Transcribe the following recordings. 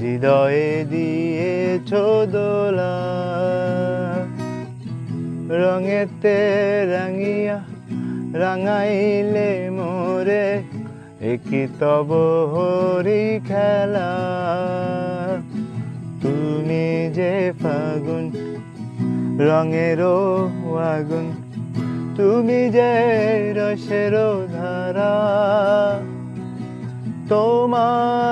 হৃদয়ে দিয়েছ দোলা, রঙেতে রাঙিয়া রাঙাইলে মোরে একই তব হরি খেলা। তুমি যে ফাগুন, রঙেরও আগুন, তুমি যে রসেরও ধারা, তোমার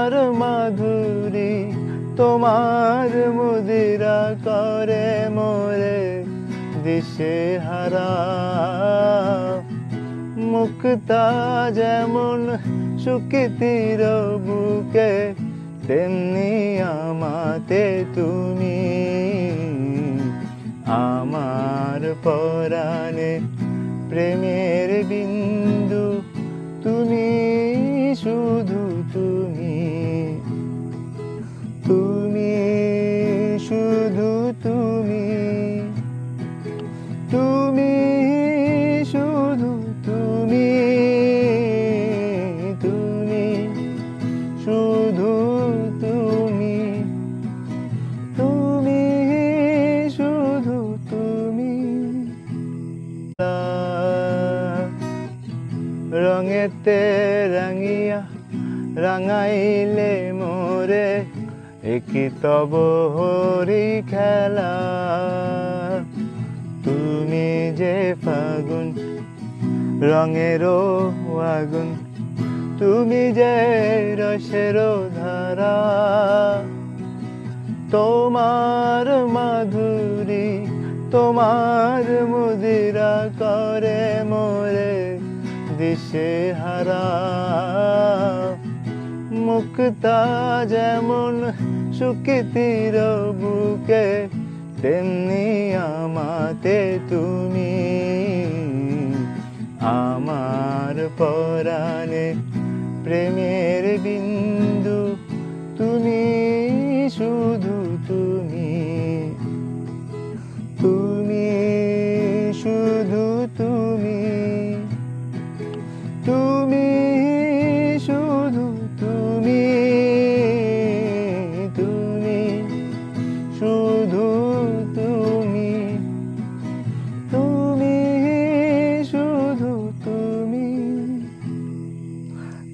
তোমার মুদিরা করে মোরে, দিশে হারা। মুক্তা যেমন সুকৃতির বুকে, তেমনি আমাতে তুমি। আমার পরাণে প্রেমের বিন্দু, তুমি শুধু তুমি। তুমি তুমি শুধু তুমি তুমি শুধু তুমি তুমি শুধু তুমি। রঙেতে রাঙিয়া রাঙাইলে মোরে একই তব হরি খেলা? তুমি যে ফাগুন, রঙেরও আগুন, তুমি যে রসেরও ধারা। তোমার মাধুরী, তোমার মুদিরা করে মোরে দিশে হারা মুক্তা যেমন সুকৃতির বুকে তেমনি আমাতে তুমি। আমার পরাণে প্রেমের বিন্দু তুমি শুধু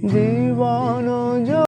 mm